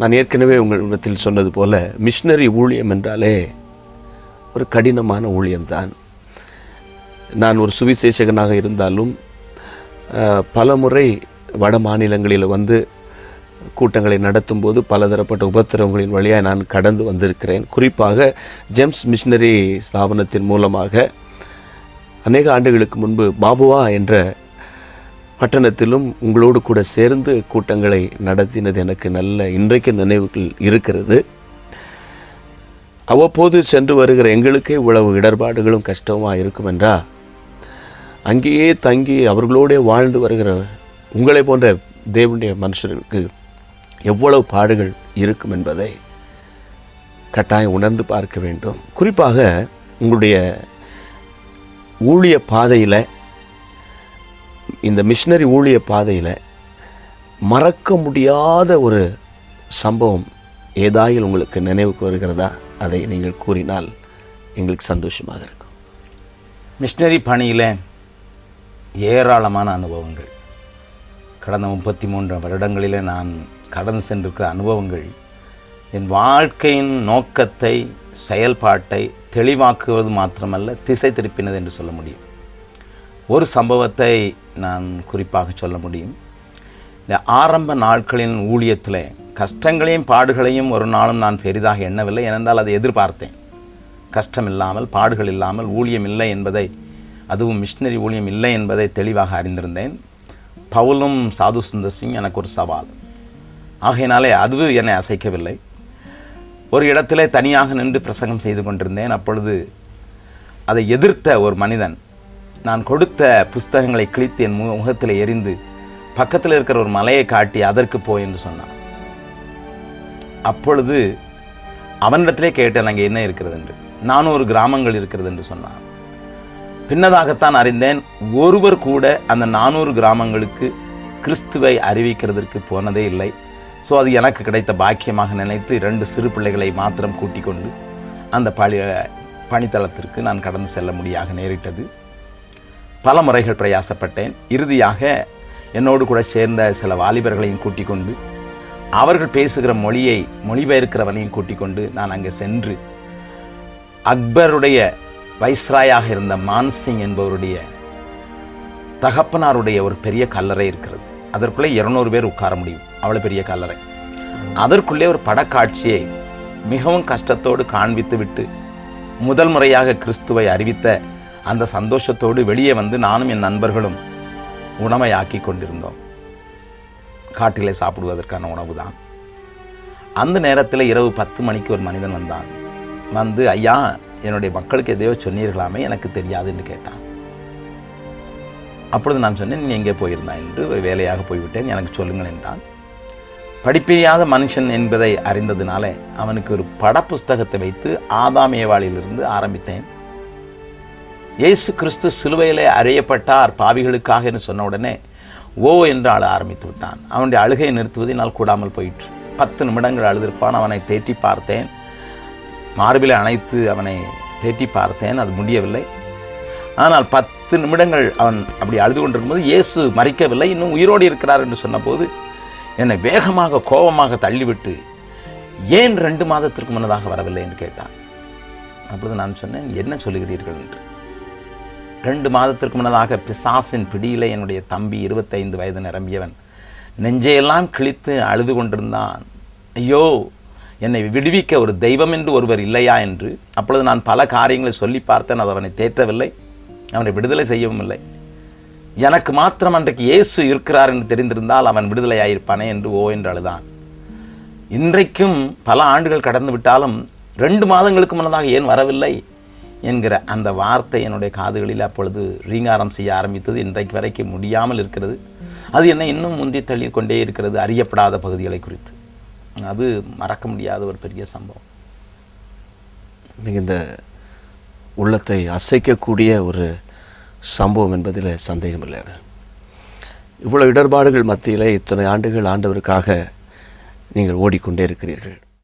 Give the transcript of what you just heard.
நான் ஏற்கனவே உங்களிடத்தில் சொன்னது போல் மிஷினரி ஊழியம் என்றாலே ஒரு கடினமான ஊழியம்தான். நான் ஒரு சுவிசேஷகனாக இருந்தாலும் பல பலமுறை வட மாநிலங்களில் வந்து கூட்டங்களை நடத்தும்போது பலதரப்பட்ட உபத்திரவங்களின் வழியாக நான் கடந்து வந்திருக்கிறேன். குறிப்பாக ஜெம்ஸ் மிஷினரி ஸ்தாபனத்தின் மூலமாக அநேக ஆண்டுகளுக்கு முன்பு பாபுவா என்ற பட்டணத்திலும் உங்களோடு கூட சேர்ந்து கூட்டங்களை நடத்தினது எனக்கு நல்ல இன்றைக்கு நினைவுகள் இருக்கிறது. அவ்வப்போது சென்று வருகிற எங்களுக்கே இவ்வளவு இடர்பாடுகளும் கஷ்டமாக இருக்கும் என்றா? அங்கேயே தங்கி அவர்களோடே வாழ்ந்து வருகிற உங்களை போன்ற தேவனுடைய மனுஷர்களுக்கு எவ்வளவு பாடுகள் இருக்கும் என்பதை கட்டாயம் உணர்ந்து பார்க்க வேண்டும். குறிப்பாக உங்களுடைய ஊழிய பாதையில் இந்த மிஷினரி ஊழிய பாதையில் மறக்க முடியாத ஒரு சம்பவம் ஏதாயில் உங்களுக்கு நினைவுக்கு வருகிறதா? அதை நீங்கள் கூறினால் எங்களுக்கு சந்தோஷமாக இருக்கும். மிஷினரி பணியில் ஏராளமான அனுபவங்கள். கடந்த முப்பத்தி மூன்று வருடங்களில் நான் கடந்து சென்றிருக்கிற அனுபவங்கள் என் வாழ்க்கையின் நோக்கத்தை செயல்பாட்டை தெளிவாக்குவது மாத்திரமல்ல திசை திருப்பினது என்று சொல்ல முடியும். ஒரு சம்பவத்தை நான் குறிப்பாக சொல்ல முடியும். இந்த ஆரம்ப நாட்களின் ஊழியத்தில் கஷ்டங்களையும் பாடுகளையும் ஒரு நாளும் நான் பெரிதாக எண்ணவில்லை. ஏனென்றால் அதை எதிர்பார்த்தேன். கஷ்டம் இல்லாமல் பாடுகள் இல்லாமல் ஊழியம் இல்லை என்பதை அதுவும் மிஷினரி ஊழியம் இல்லை என்பதை தெளிவாக அறிந்திருந்தேன். பவுலும் சாது சுந்தர் சிங் எனக்கு ஒரு சவால். ஆகையினாலே அதுவும் என்னை அசைக்கவில்லை. ஒரு இடத்திலே தனியாக நின்று பிரசங்கம் செய்து கொண்டிருந்தேன். அப்பொழுது அதை எதிர்த்த ஒரு மனிதன் நான் கொடுத்த புஸ்தகங்களை கிழித்து என் மு- முகத்தில் எரிந்து பக்கத்தில் இருக்கிற ஒரு மலையை காட்டி அதற்கு போ என்று சொன்னான். அப்பொழுது அவனிடத்திலே கேட்டேன் அங்கே என்ன இருக்கிறது என்று. நானூறு கிராமங்கள் இருக்கிறது என்று சொன்னான். பின்னதாகத்தான் அறிந்தேன் ஒருவர் கூட அந்த நானூறு கிராமங்களுக்கு கிறிஸ்துவை அறிவிக்கிறதற்கு போனதே இல்லை. ஸோ அது எனக்கு கிடைத்த பாக்கியமாக நினைத்து இரண்டு சிறு பிள்ளைகளை மாத்திரம் கூட்டிக் கொண்டு அந்த பழி பணித்தளத்திற்கு நான் கடந்து செல்ல முடியாக நேரிட்டது. பல முறைகள் பிரயாசப்பட்டேன். இறுதியாக என்னோடு கூட சேர்ந்த சில வாலிபர்களையும் கூட்டிக் கொண்டு அவர்கள் பேசுகிற மொழியை மொழிபெயர்க்கிறவனையும் கூட்டிக் கொண்டு நான் அங்கே சென்று அக்பருடைய வைஸ்ராயாக இருந்த மான்சிங் என்பவருடைய தகப்பனாருடைய ஒரு பெரிய கல்லறை இருக்கிறது. அதற்குள்ளே இருநூறு பேர் உட்கார முடியும். அவ்வளோ பெரிய கல்லறை. அதற்குள்ளே ஒரு படக்காட்சியை மிகவும் கஷ்டத்தோடு காண்பித்து விட்டு முதல் முறையாக கிறிஸ்துவை அறிவித்த அந்த சந்தோஷத்தோடு வெளியே வந்து நானும் என் நண்பர்களும் உணவை ஆக்கி கொண்டிருந்தோம். காட்டிலே சாப்பிடுவதற்கான உணவு தான் அந்த நேரத்தில் இரவு பத்து மணிக்கு ஒரு மனிதன் வந்தான். வந்து ஐயா என்னுடைய மக்களுக்கு எதையோ சொன்னீர்களாமே எனக்கு தெரியாது என்று கேட்டான். அப்பொழுது நான் சொன்னேன் நீ எங்கே போயிருந்தா என்று ஒரு வேலையாக போய்விட்டேன் எனக்கு சொல்லுங்கள் என்றான். படிப்பிரியாத மனுஷன் என்பதை அறிந்ததினாலே அவனுக்கு ஒரு படப்புஸ்தகத்தை வைத்து ஆதாம் ஏவாளிலிருந்து ஆரம்பித்தேன். இயேசு கிறிஸ்து சிலுவையிலே அறையப்பட்டார் பாவிகளுக்காக என்று சொன்ன உடனே ஓ என்று அழ ஆரம்பித்து விட்டான். அவனுடைய அழுகையை நிறுத்துவது என்னால் கூடாமல் போயிற்று. பத்து நிமிடங்கள் அழுதிருப்பான். அவனை தேற்றி பார்த்தேன். மார்பிலை அணைத்து அவனை தேற்றி பார்த்தேன். அது முடியவில்லை. ஆனால் பத்து நிமிடங்கள் அவன் அப்படி அழுது கொண்டிருக்கும்போது இயேசு மறிக்கவில்லை இன்னும் உயிரோடு இருக்கிறார் என்று சொன்னபோது என்னை வேகமாக கோபமாக தள்ளிவிட்டு ஏன் ரெண்டு மாதத்திற்கு முன்னதாக வரவில்லை? என்று கேட்டான். அப்பொழுது நான் சொன்னேன் என்ன சொல்லுகிறீர்கள்? என்று. ரெண்டு மாதத்திற்கு முன்னதாக பிசாசின் பிடியிலே என்னுடைய தம்பி இருபத்தைந்து வயது நிரம்பியவன். நெஞ்சையெல்லாம் கிழித்து அழுது கொண்டிருந்தான். ஐயோ என்னை விடுவிக்க ஒரு தெய்வம் என்று ஒருவர் இல்லையா என்று. அப்பொழுது நான் பல காரியங்களை சொல்லி பார்த்தேன் அது அவனை தேற்றவில்லை அவனை விடுதலை செய்யவும் இல்லை. எனக்கு மாத்திரம் அன்றைக்கு இயேசு இருக்கிறார் என்று தெரிந்திருந்தால் அவன் விடுதலையாயிருப்பானே என்று ஓ என்று அழுதான். இன்றைக்கும் பல ஆண்டுகள் கடந்து விட்டாலும் ரெண்டு மாதங்களுக்கு முன்னதாக ஏன் வரவில்லை? என்கிற அந்த வார்த்தை என்னுடைய காதுகளில் அப்பொழுது ரீங்காரம் செய்ய ஆரம்பித்தது. இன்றைக்கு வரைக்கும் முடியாமல் இருக்கிறது. அது என்னை இன்னும் முந்தி தள்ளி கொண்டே இருக்கிறது அறியப்படாத பகுதிகளை குறித்து. அது மறக்க முடியாத ஒரு பெரிய சம்பவம். மிகுந்த உள்ளத்தை அசைக்கக்கூடிய ஒரு சம்பவம் என்பதில் சந்தேகமில்லை இவ்வளோ இடர்பாடுகள் மத்தியில் இத்தனை ஆண்டுகள் ஆண்டவருக்காக நீங்கள் ஓடிக்கொண்டே இருக்கிறீர்கள்.